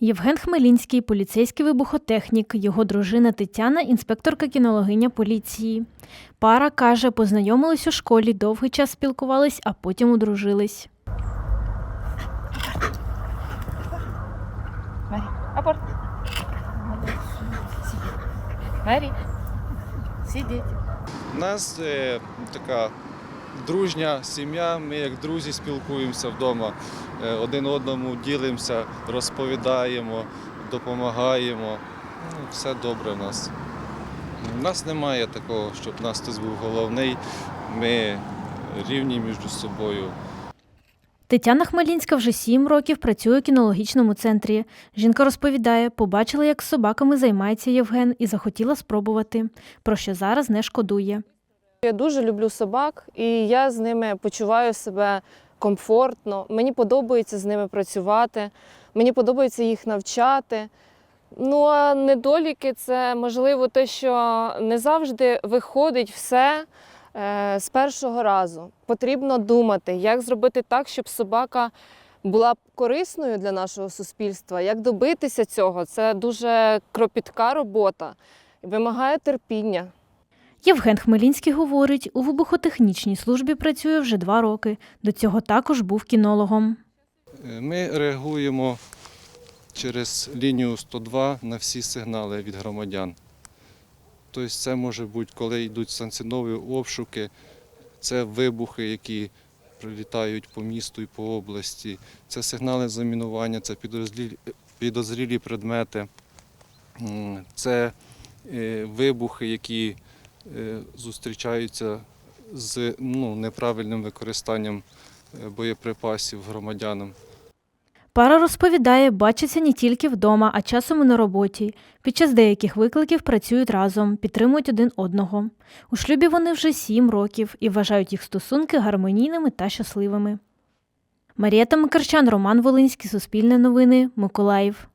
Євген Хмелінський, поліцейський вибухотехнік, його дружина Тетяна, інспекторка кінологиня поліції. Пара каже, познайомились у школі, довгий час спілкувались, а потім одружились. Мері, апорт. Мері, сидіть. У нас е, така дружня сім'я, ми як друзі спілкуємося вдома, е, один одному ділимося, розповідаємо, допомагаємо. Ну, все добре в нас. У нас немає такого, щоб нас хтось був головний. Ми рівні між собою. Тетяна Хмелінська вже сім років працює у кінологічному центрі. Жінка розповідає, побачила, як з собаками займається Євген, і захотіла спробувати, про що зараз не шкодує. Я дуже люблю собак, і я з ними почуваю себе комфортно. Мені подобається з ними працювати, мені подобається їх навчати. Ну а недоліки це можливо те, що не завжди виходить все е, з першого разу. Потрібно думати, як зробити так, щоб собака була корисною для нашого суспільства, як добитися цього. Це дуже кропітка робота, вимагає терпіння. Євген Хмелінський говорить, у вибухотехнічній службі працює вже два роки. До цього також був кінологом. Е, Ми реагуємо через лінію 102 на всі сигнали від громадян. Тобто це може бути, коли йдуть санкціонові обшуки, це вибухи, які прилітають по місту і по області, це сигнали замінування, це підозрілі, предмети, це е, вибухи, які зустрічаються з ну, неправильним використанням е, боєприпасів громадянам. Пара розповідає, бачаться не тільки вдома, а часом і на роботі. Під час деяких викликів працюють разом, підтримують один одного. У шлюбі вони вже сім років і вважають їх стосунки гармонійними та щасливими. Марія Макарчан, Роман Волинський, Суспільне новини, Миколаїв.